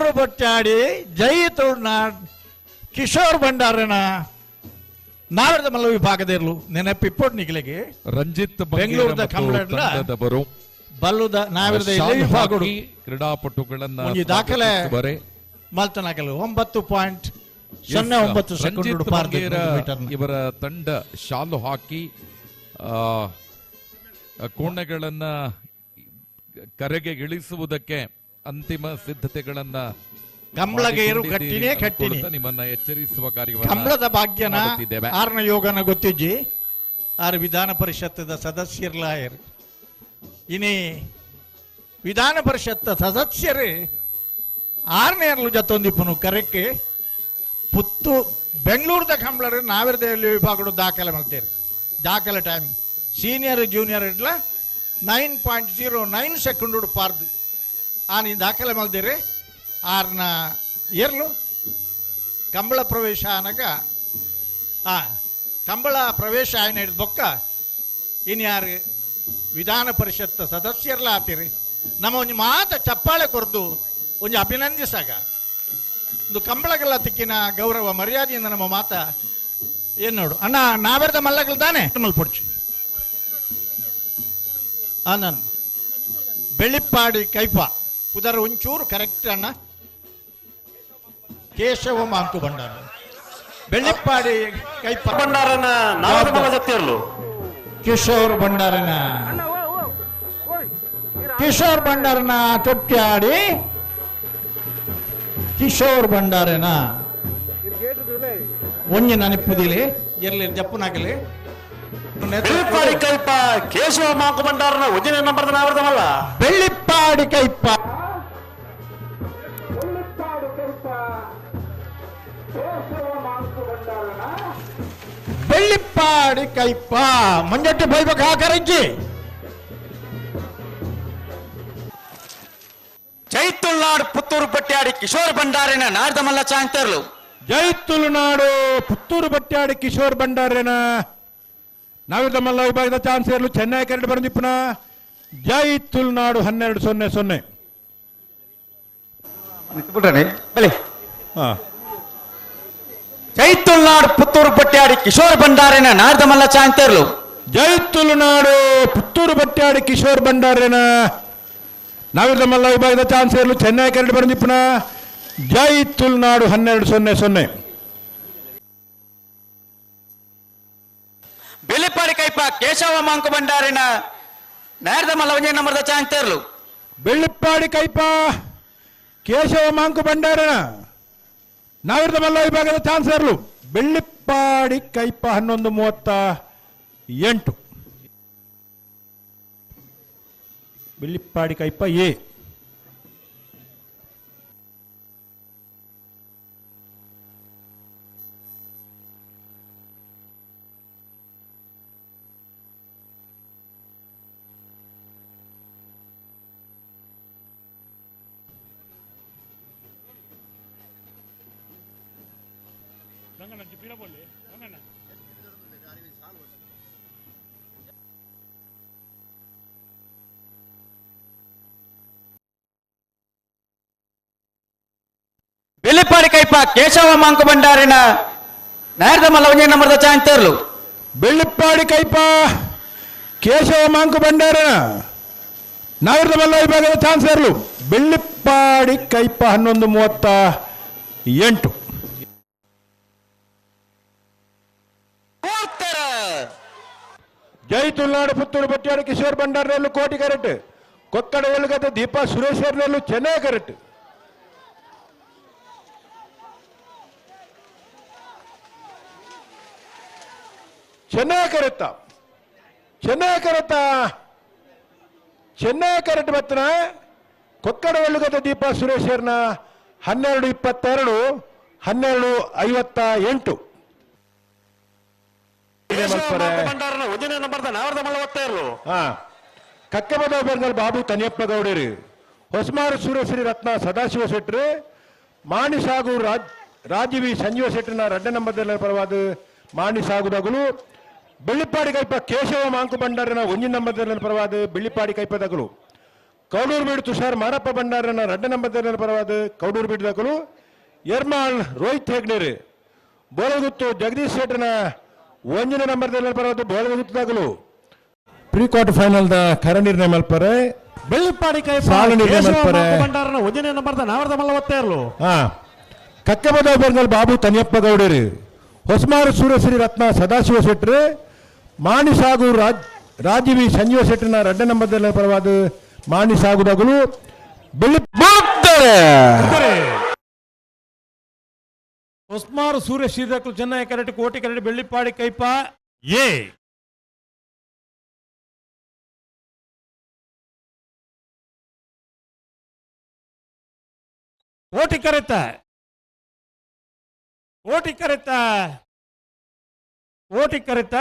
ಪುತ್ತೂರು ಬಟ್ಟಾಡಿ ಜೈ ತುಳುನಾಡ್ ಕಿಶೋರ್ ಭಂಡಾರನ ನಾವರದ ಮಲ್ಲ ವಿಭಾಗದ ಇರ್ಲು ನೆನಪಿಪ್ಪೊಡ್ ನಿಗಲಿಗೆ. ರಂಜಿತ್ ಬೆಂಗಳೂರದ ಕಂಬಳಡ್ಲ ಬಲ್ಲುದ ನಾವಿರದ ಹಾಕಿ ಕ್ರೀಡಾಪಟುಗಳನ್ನ ಈ ದಾಖಲೆ. ಮಲ್ತನಾಗಲು ಒಂಬತ್ತು ಪಾಯಿಂಟ್ ಸೊನ್ನೆ ಒಂಬತ್ತು ಸೆಕೆಂಡ್ ಇವರ ತಂಡ ಶಾಲು ಹಾಕಿ ಆ, ಕೋಣೆಗಳನ್ನ ಕರೆಗೆ ಇಳಿಸುವುದಕ್ಕೆ ಅಂತಿಮ ಸಿದ್ಧತೆಗಳನ್ನ ಕಂಬಳಗೇರು ಕಟ್ಟಿನೇ ಕಟ್ಟಿನಿ. ನಿಮ್ಮನ್ನ ಎಚ್ಚರಿಸುವ ಕಾರ್ಯ ಕಮ್ಲದ ಭಾಗ್ಯನ ಆರ್ನ ಯೋಗನ ಗೊತ್ತಿಜ್ಜಿ. ಆರು ವಿಧಾನ ಪರಿಷತ್ತದ ಸದಸ್ಯರ್ಲಾಯರು ಇನಿ ವಿಧಾನ ಪರಿಷತ್ ಆರನೇ ಆರನೇರ್ಲು ಜತ್ತೊಂದಿಪ್ಪನು ಕರೆಕ್ಕೆ ಪುತ್ತು ಬೆಂಗಳೂರದ ಕಂಬಳರು ನಾವಿರದಲ್ಲಿ ವಿಭಾಗಡು ದಾಖಲೆ ಮಾಡ್ತೀರಿ ದಾಖಲೆ ಟೈಮ್ ಸೀನಿಯರ್ ಜೂನಿಯರ್ ಇಡ್ಲ nine point zero nine second ಪಾರ್ದು. ಆನಿ ದಾಖಲೆ ಮಲ್ದಿರಿ ಆರ್ನ ಏರ್ಲು. ಕಂಬಳ ಪ್ರವೇಶ ಅನಗ ಆ ಕಂಬಳ ಪ್ರವೇಶ ಆಯ್ನ ಹಿಡಿದು ಬೊಕ್ಕ ಇನ್ಯಾರು ವಿಧಾನ ಪರಿಷತ್ ಸದಸ್ಯರ್ಲ ಆತಿರಿ. ನಮ್ಮ ಒಂದು ಮಾತ ಚಪ್ಪಾಳೆ ಕೊರ್ದು ಒಂಜಿ ಅಭಿನಂದಿಸಾಗ. ಒಂದು ಕಂಬಳಗಳ ತಿಕ್ಕಿನ ಗೌರವ ಮರ್ಯಾದೆಯಿಂದ ನಮ್ಮ ಮಾತ ಏನ್ ನೋಡು. ಅಣ್ಣ ನಾವೆರ್ದ ಮಲ್ಲಗಳು ತಾನೆ? ಮಲ್ಪೊಡ್ಚು ಆನಂದ್ ಬೆಳಿಪ್ಪಾಡಿ ಕೈಪ. ಉದರ ಒಂಚೂರು ಕರೆಕ್ಟ್ ಅಣ್ಣ. ಕೇಶವ ಮಾಂಕು ಭಂಡಾರ ಬೆಳ್ಳಿಪ್ಪಾಡಿ ಕೈ ಭಂಡಾರನ ಕಿಶೋರ್ ಭಂಡಾರನ ಕಿಶೋರ್ ಭಂಡಾರನ ತೊಟ್ಟಾಡಿ ಕಿಶೋರ್ ಭಂಡಾರನ ಒಂಜಿ ನೆನಪುದಿಲಿ. ಇರ್ಲಿ ಜಪ್ಪನಾಗಲಿ. ಬೆಳ್ಳಿಪ್ಪಾಡಿ ಕಲ್ಪ ಕೇಶವ ಮಾಂಕು ಭಂಡಾರನ ಉಜಿನ ನಂಬರ್ದ ನಾವದ ಮಲ್ಲ. ಬೆಳ್ಳಿಪ್ಪಾಡಿ ಕೈಪ. ಬೆಳ್ಳಿಪ್ಪಾಡಿ ಕೈಪ. ಮಂಜಟ್ಟಿ ಬೈಬೇಕು ಹಾಕರಜ್ಜಿ ಜೈತುಳ್ನಾಡು ಪುತ್ತೂರು ಪಟ್ಟ್ಯಾಡಿ ಕಿಶೋರ್ ಭಂಡಾರಿನ ನಾಡ್ದ ಮಲ್ಲ ಚಾಂತರ್ಲು ಜೈತುಳುನಾಡು ಪುತ್ತೂರು ಬಟ್ಟಾಡಿ ಕಿಶೋರ್ ಭಂಡಾರಿನ ನಾವಿದ ಮಲ್ಲ ವಿಭಾಗದ ಚಾನ್ಸ್ ಇರಲು ಚೆನ್ನೈ ಕರಡು ಬರಂದಿಪ್ಪನ ಜೈ ತುಳುನಾಡು ಹನ್ನೆರಡು ಸೊನ್ನೆ ಸೊನ್ನೆ. ಬಲಿ ಹಾ. ಚೈತುಳ್ನಾಡ್ ಪುತ್ತೂರು ಪಟ್ಟ್ಯಾಡಿ ಕಿಶೋರ್ ಭಂಡಾರಿನ ನಾಡ್ದ ಮಲ್ಲ ಚಾಂತರ್ಲು ಜೈ ತುಳುನಾಡು ಪುತ್ತೂರು ಬಟ್ಟಾಡಿ ಕಿಶೋರ್ ಭಂಡಾರೇನ ನಾವಿದ ಮಲ್ಲ ವಿಭಾಗದ ಚಾನ್ಸ್ ಇರಲು ಚೆನ್ನೈ ಕರಡು ಬರಂದಿಪ್ಪನ ಜೈ ತುಳುನಾಡು ಹನ್ನೆರಡು ಸೊನ್ನೆ ಸೊನ್ನೆ ಬಿಳಿಪಾಡಿ ಕೈಪ ಕೇಶವ ಮಾಂಕು ಭಂಡಾರಿನ ನಾಡ್ದ ಮಲ್ಲ ಒಂಜಿ ನಂಬರ್ದ ಚಾಂತರ್ಲು ಬೆಳ್ಳಿಪ್ಪಾಡಿ ಕೈಪ ಕೇಶವ ಮಾಂಕು ಭಂಡಾರನ ನಾವಿರದ ಮಲ್ಲ ವಿಭಾಗದ ಚಾನ್ಸ್ ಇರಲು ಬೆಳ್ಳಿಪ್ಪಾಡಿ ಕೈಪ ಹನ್ನೊಂದು ಮೂವತ್ತ ಎಂಟು. ಬೆಳ್ಳಿಪ್ಪಾಡಿ ಕೈಪ ಎ. ಬಿಳಿಪಾಡಿ ಕೈಪ ಕೇಶವ ಮಾಂಕು ಭಂಡಾರಿನ ನಾಯರ್ದ ಮಲ್ಲವಂಜಿ ನಂಬರ್ದ ಚಾಂತರ್ಲು ಬೆಳ್ಳಿಪ್ಪಾಡಿ ಕೈಪ ಕೇಶವ ಮಾಂಕು ಭಂಡಾರಿನ ನಾವಿರದ ಮಲ್ಲ ವಿಭಾಗದ ಚಾನ್ಸ್ ಇರಲು ಬೆಳ್ಳಿಪ್ಪಾಡಿ ಕೈಪ ಹನ್ನೊಂದು ಮೂವತ್ತ ಎಂಟು. ತುಳುನಾಡು ಪುತ್ತೂರು ಬಟ್ಟಿಯಾಡು ಕಿಶೋರ್ ಭಂಡಾರನಲ್ಲೂ ಕೋಟಿ ಕರೆಕ್ಟ್. ಕೊಕ್ಕಡ ಒಳಗದ ದೀಪಾ ಸುರೇಶ್ವರ್ನಲ್ಲೂ ಚೆನ್ನೈ ಕರೆಕ್ಟ್. ಚೆನ್ನೈ ಕರೆತ್ತ. ಚೆನ್ನೈ ಕರೆತ್ತ. ಚೆನ್ನೈ ಕರೆಕ್ಟ್ ಬತ್ತನ ಕೊಕ್ಕಡ ದೀಪಾ ಸುರೇಶ್ವರ್ನ ಹನ್ನೆರಡು ಇಪ್ಪತ್ತೆರಡು, ಹನ್ನೆರಡು ಐವತ್ತ ಎಂಟು. ಭಂಡಾರನ ಒಂದನೇ ನಂಬರ್ದ ನಾವರ್ದ ಮಲ್ಲ ಒತ್ತ ಇರ್ಲು. ಹಾ. ಕಕ್ಕೆಬದ ಬೆಂಗಲ್ ಬಾಬು ತನಿಯಪ್ಪ ಗೌಡರು. ಹೊಸಮಾರು ಸೂರ್ಯಶ್ರೀ ರತ್ನ ಸದಾಶಿವ ಶೆಟ್ರು. ಮಾಣಿಸಾಗು ರಾಜ್ ರಾಜೀವಿ ಸಂಜೀವ ಶೆಟ್ಟಿನ ರಡ್ಡ ನಂಬರ್ ಪರವಾದ ಮಾಣಿಸಾಗುದಗಳು ಬೆಳ್ಳಿಪಾಡಿ ಕೈಪ ಕೇಶವ ಮಾಂಕು ಭಂಡಾರನ ಒಂಜಿ ನಂಬರ್ದಲ್ಲಿ ಪರವಾದ ಬೆಳ್ಳಿಪ್ಪಾಡಿ ಕೈಪದಗಲು ಕೌಡೂರು ಬೀಡು ತುಷಾರ್ ಮಾರಪ್ಪ ಭಂಡಾರನ ರಡ್ಡ ನಂಬರ್ ಪರವಾದ ಕೌಡೂರು ಬೀಡು ಯರ್ಮಾಳ್ ರೋಹಿತ್ ಹೆಗ್ನೇರ್ ಬೋಳಗುತ್ತು ಜಗದೀಶ್ ಶೆಟ್ಟರ್ನ ಒಂದನೇ ನಂಬರ್ ಪರವಾದ ಬೋಳಗುತ್ತು ದಾಖಲು ಪ್ರೀ ಕ್ವಾರ್ಟರ್ ಫೈನಲ್ ದ ನಿರ್ಣಯ ಮಲ್ಪರೆ ಬೆಳ್ಳಿಪ್ಪಾಡಿ ಕೈ ಸಾಲು ನಿರ್ಣಯ ಮಲ್ಪರೆ ಭಂಡಾರನ ಒಂದನೇ ನಂಬರ್ದ ನಾವರದ ಮಲ್ಲವತ್ತೇ ಇರ್ಲು ಹಾ. ಕಕ್ಕಬದ ಬೆಂಗಲ್ ಬಾಬು ತನಿಯಪ್ಪ ಗೌಡರು ಹೊಸಮಾರು ಸೂರ್ಯಶ್ರೀ ರತ್ನ ಸದಾಶಿವ ಶೆಟ್ಟ್ರ್ ಮಾಣಿ ಸಾಗು ರಾಜ್ ರಾಜೀವಿ ಸಂಜೀವ ಶೆಟ್ಟರ್ನ ಎರಡನೇ ನಂಬರ್ ಪರವಾದ ಮಾಣಿಸಾಗುದಾಗಲು. ಬೆಳ್ಳಿ ಉಸ್ಮಾರ್ ಸೂರ್ಯ ಶ್ರೀಧಕ್ಲು ಚೆನ್ನೈ ಕರೆಟ್ ಕೋಟಿ ಕರೆಟ್ ಬೆಳ್ಳಿಪ್ಪಾಡಿ ಕೈಪ ಎ ಓಟಿ ಕರೆತ ಓಟಿ ಕರೆತ ಓಟಿ ಕರೆತ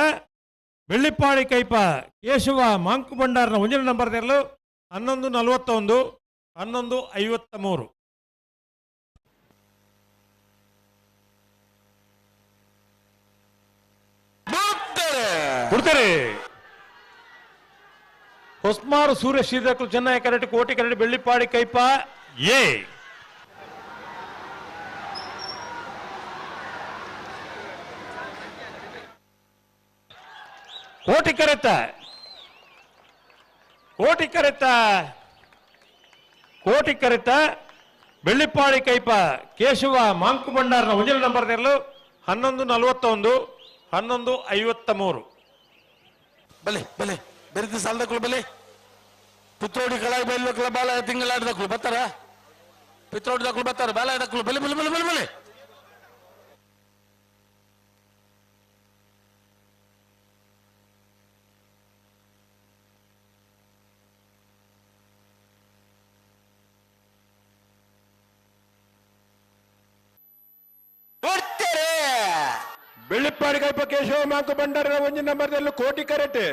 ಬೆಳ್ಳಿಪ್ಪಾಡಿ ಕೈಪ ಕೇಶವ ಮಾಂಕು ಭಂಡಾರನ ಒಂದನೇ ನಂಬರ್ ತೆರಲು ಹನ್ನೊಂದು ನಲವತ್ತೊಂದು ಹನ್ನೊಂದು ಐವತ್ತ ಮೂರು ಕೊಡ್ತಾರೆ ಹೊಸ್ಮಾರು ಸೂರ್ಯ ಶ್ರೀಧರ್ ಚೆನ್ನೈ ಕರಡಿ ಕೋಟಿ ಕರೆಟ್ ಬೆಳ್ಳಿಪಾಡಿ ಕೈಪ. ಎ ಕೋಟಿ ಕರೆತ. ಕೋಟಿ ಕರೆತ. ಕೋಟಿ ಕರೆತ. ಬೆಳ್ಳಿಪಾಡಿ ಕೈಪ. ಕೇಶವ ಮಾಂಕು ಭಂಡಾರನ ಒಂದನೇ ನಂಬರ್ ತೆರಲು ಹನ್ನೊಂದು ನಲವತ್ತೊಂದು ಹನ್ನೊಂದು ಐವತ್ತ ಮೂರು ಬಲೆ ಬಲೆ, ಬೆರೆತ ಸಾಲದಕ್ಕಳು ಬಲೆ. ಪಿತ್ರೋಡಿ ಕಳಾಯಿ ಬೈಲ್ಬೇಕಲ್ಲ ಬಾಲ ತಿಂಗಳಾಡ್ದಕ್ಳು ಬರ್ತಾರ? ಪಿತ್ರೋಡಿದಕ್ಳು ಬರ್ತಾರ? ಬಾಲ ಇದಕ್ಳು ಬಲೆ ಬಲೆ ಬಲೆ ಬಲೆ ಬಲೆ ಕೊಡ್ತೇರೆ ಬೆಳ್ಳಿಪ್ಪಾಡಿ ಕಲ್ಪ ಕೇಶವ ಮಾಂಕು ಭಂಡಾರರ ಒಂಜಿನ ನಂಬರ್ದಲ್ಲೂ ಕೋಟಿ ಕರೆಟ್.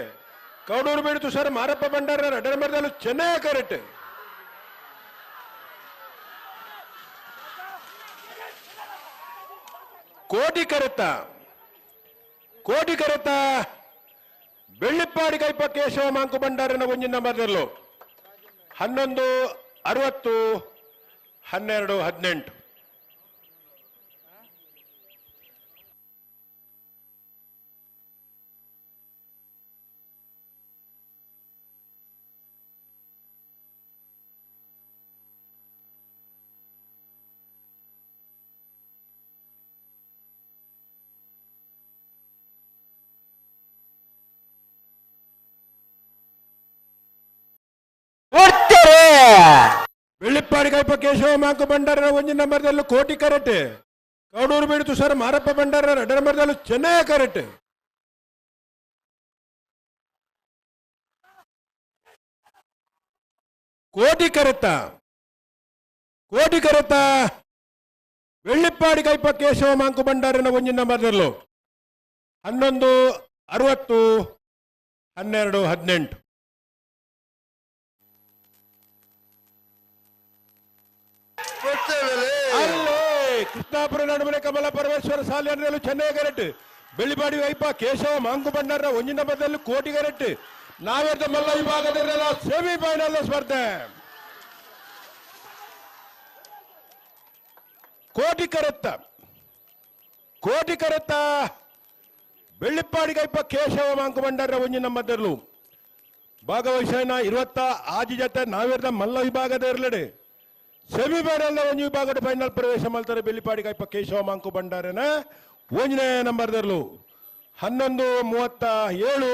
ಕೌಡೂರು ಬೀಡು ಸರ್ ಮಾರಪ್ಪ ಭಂಡಾರರ ಅಡ್ಡ ನಂಬರ್ದಲ್ಲೂ ಚೆನ್ನೈ ಕರೆಟ್. ಕೋಟಿ ಕರೆತ ಕೋಟಿ ಕರೆತ ಬೆಳ್ಳಿಪ್ಪಾಡಿ ಕಲ್ಪ ಕೇಶವ ಮಾಂಕು ಭಂಡಾರನ ಒಂಜಿನ ನಂಬರ್ದಲ್ಲೂ ಹನ್ನೊಂದು ಅರವತ್ತು, ಹನ್ನೆರಡು, ಹದಿನೆಂಟು. ಕೈಪ ಕೇಶವ ಮಾಂಕು ಭಂಡಾರ ಒಂಜಿ ನಂಬರ್ದಲ್ಲೂ ಕೋಟಿ ಕರೆಟ್. ಕೌಡೂರು ಬೀಡು ಸರ್ ಮಾರಪ್ಪ ಭಂಡಾರ ಎರಡು ನಂಬರ್ದಲ್ಲೂ ಚೆನ್ನೈ ಕರೆಟ್. ಕೋಟಿ ಕರೆತ. ಕೋಟಿ ಕರೆತ. ಬೆಳ್ಳಿಪ್ಪಾಡಿ ಕೈಪ ಕೇಶವ ಮಾಂಕು ಭಂಡಾರನ ಒಂಜಿ ನಂಬರ್ದಲ್ಲೂ ಹನ್ನೊಂದು, ಅರವತ್ತು, ಹನ್ನೆರಡು, ಹದಿನೆಂಟು. ಕೃಷ್ಣಾಪುರ ನಡುವಿನ ಕಮಲ ಪರಮೇಶ್ವರ ಸಾಲಿಯನ್ನಲು ಚೆನ್ನೈ ಗರಟ್ ಬೆಳ್ಳಿಪಾಡಿ ವೈಪ ಕೇಶವ ಮಾಂಕು ಭಂಡಾರ ಒಂಜಿನ ಬದಲು ಕೋಟಿ ಗರಟ್ ನಾವೆದ್ದ ಮಲ್ಲ ವಿಭಾಗದಲ್ಲೆಲ್ಲ ಸೆಮಿ ಫೈನಲ್ ಸ್ಪರ್ಧೆ. ಕೋಟಿ ಕರೆತ್ತ. ಕೋಟಿ ಕರೆತ್ತ. ಬೆಳ್ಳಿಪ್ಪಾಡಿಗೈಪ ಕೇಶವ ಮಾಂಕು ಭಂಡಾರ ಒಂಜಿನ ಮದ್ದಲು ಭಾಗವಹಿಸನ ಇರುವತ್ತ ಆಜಿ ಜತೆ ನಾವೆರ್ದ ಮಲ್ಲ ವಿಭಾಗದ ಇರ್ಲಡೆ. ಸೆಮಿಫೈನಲ್ ಒಂದು ವಿಭಾಗದ ಫೈನಲ್ ಪ್ರವೇಶ ಮಾಡ್ತಾರೆ. ಬೆಳ್ಳಿಪಾಡಿ ಕೈಪ ಕೇಶವ ಮಾಂಕು ಭಂಡಾರನ. ಒಂದನೇ ನಂಬರ್ದರ್ಲು ಹನ್ನೊಂದು ಮೂವತ್ತ ಏಳು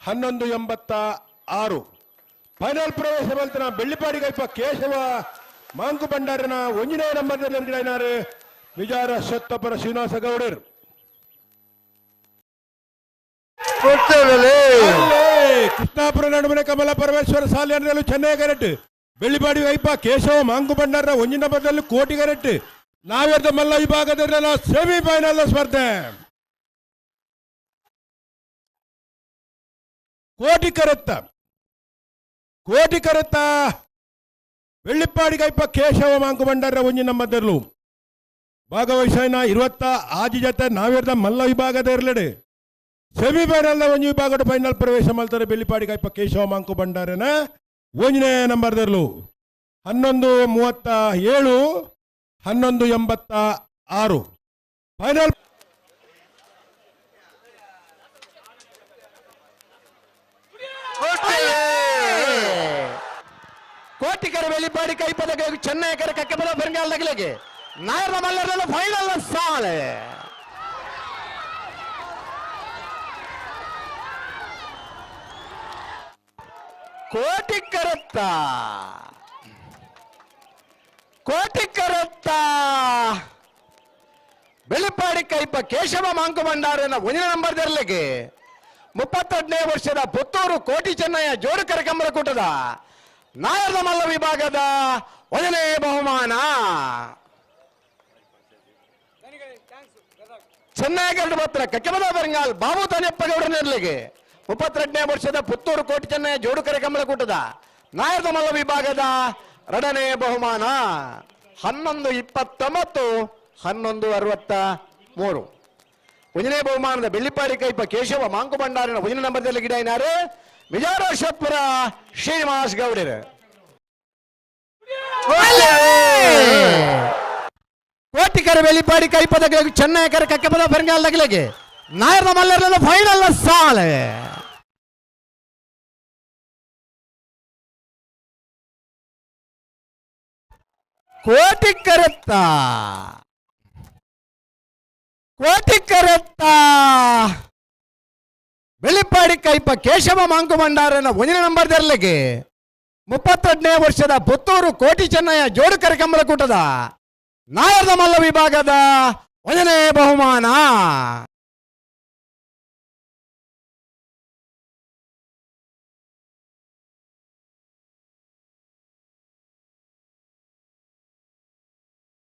ಹನ್ನೊಂದು ಎಂಬತ್ತ ಆರು. ಫೈನಲ್ ಪ್ರವೇಶ ಮಾಡ್ತಾನ ಬೆಳ್ಳಿಪಾಡಿ ಕೈಪ ಕೇಶವ ಮಾಂಕು ಭಂಡಾರನ ನಂಬರ್ ನಂಬರ್ದಲ್ಲಿ ವಿಜಾರ ಸತ್ತಪರ ಶ್ರೀನಿವಾಸ ಗೌಡರ್. ಕೃಷ್ಣಾಪುರ ನಡುವಿನ ಕಮಲ ಪರಮೇಶ್ವರ ಸಾಲಿಯನ್ನಲು ಚೆನ್ನೈ ಗರಟ್ ಬೆಳ್ಳಿಪಾಡಿ ವೈಪ, ಕೇಶವ ಮಾಂಕು ಬಣ್ಣರ ಒಂಜಿನ ಬದಲು ಕೋಟಿ ನಾವೇರ್ದ ಮಲ್ಲ ವಿಭಾಗದಲ್ಲ ಸೆಮಿಫೈನಲ್ ಸ್ಪರ್ಧೆ. ಕೋಟಿ ಕರೆತ್ತ. ಕೋಟಿ ಕರೆತ್ತ. ಬೆಳ್ಳಿಪಾಡಿಗೈಪ ಕೇಶವ ಮಾಂಕು ಒಂಜಿ ಒಂಜಿನ ಬದಲು. ಭಾಗವಹಿಸನ ಇರುವತ್ತ ಆಜಿ ಜತೆ ನಾವೇರ್ದ ಮಲ್ಲ ವಿಭಾಗದ ಇರ್ಲಡೆ. ಸೆಮಿಫೈನಲ್ ಒಂಜಿ ವಿಭಾಗದ ಫೈನಲ್ ಪ್ರವೇಶ ಮಾಡ್ತಾರೆ ಬೆಳ್ಳಿಪಾಡಿ ಕೈಪ ಕೇಶವ ಮಾಂಕು ಭಂಡಾರನ ಒಂದನೇ ನಂಬರ್ ಹನ್ನೊಂದು ಮೂವತ್ತ ಏಳು, ಹನ್ನೊಂದು ಎಂಬತ್ತ ಆರು. ಫೈನಲ್. ಕೋಟಿಕರ ವೆಲಿಪಾಡಿ ಕೈಪದ ಕಕ್ಕೆ ಪದ, ಬೆಂಗಾಲ್ ನಗಲಿಗೆ ನಾಯರ ಮಲ್ಲರಲ್ಲ ಫೈನಲ್ ಸಾಲೆ. ಕೋಟಿಕರತ್ತ. ಕೋಟಿಕರತ್ತ. ಬೆಳಿಪಾಡಿ ಕೈಪ ಕೇಶವ ಮಾಂಕು ಭಂಡಾರನ ಒಂದನೇ ನಂಬರ್ ದರ್ಲಿಗೆ ಮುಪ್ಪತ್ತೆರಡನೇ ವರ್ಷದ ಪುತ್ತೂರು ಕೋಟಿ ಚೆನ್ನಯ್ಯ ಜೋಡು ಕರಕಂಬರ ಕೂಟದ ನಾಯದ ಮಲ್ಲ ವಿಭಾಗದ ಒಂದನೇ ಬಹುಮಾನ. ಚೆನ್ನೈಗರಡು ಪತ್ರ ಕಕ್ಕೆಮದ ಬೆರಂಗಾಲ್ ಬಾಬು ತಾನೆಪ್ಪಗೌಡ ನೆರಳಿಗೆ ಮುಪ್ಪತ್ತೆರಡನೇ ವರ್ಷದ ಪುತ್ತೂರು ಕೋಟಿ ಚೆನ್ನೈ ಜೋಡುಕರೆ ಕಮಲಕೂಟದ ಕೂಟದ ನಾಯರ್ದ ಮಲ್ಲ ವಿಭಾಗದ ಎರಡನೇ ಬಹುಮಾನ. ಹನ್ನೊಂದು ಇಪ್ಪತ್ತೊಂಬತ್ತು ಹನ್ನೊಂದು ಅರವತ್ತ ಮೂರು. ಒಂದನೇ ಬಹುಮಾನದ ಬೆಳ್ಳಿಪಾಡಿ ಕೈಪ ಕೇಶವ ಮಾಂಕು ಭಂಡಾರಿನ ಒಂದನೇ ನಂಬರ್ದಲ್ಲಿ ಗಿಡ ಏನಾರು ವಿಜಯರಾಶಪುರ ಶ್ರೀನಿವಾಸ್ ಗೌಡರು. ಕೋಟಿಕರ ಬೆಳ್ಳಿಪಾಡಿ ಕೈಪದ ಚೆನ್ನೈ ಕರೆ ಕಕ್ಕಪದ ನಗಲಿಗೆ ನಾಯರ್ನ ಮಲ್ಲರ್ನ ಫೈನಲ್ ಸಾಲೆ. ಕೋಟಿಕರತ್ತ ಕೋಟಿಕರತ್ತ ಬೆಳ್ಳಿಪಾಡಿ ಕೈಪ ಕೇಶವ ಮಾಂಕು ಭಂಡಾರನ ಒಂದನೇ ನಂಬರ್ ದರ್ಲಿಗೆ ಮುಪ್ಪತ್ತೆರಡನೇ ವರ್ಷದ ಪುತ್ತೂರು ಕೋಟಿ ಚೆನ್ನಯ್ಯ ಜೋಡು ಕರಕಂಬಳ ಕೂಟದ ನಾಯರ್ದ ಮಲ್ಲ ವಿಭಾಗದ ಒಂದನೇ ಬಹುಮಾನ.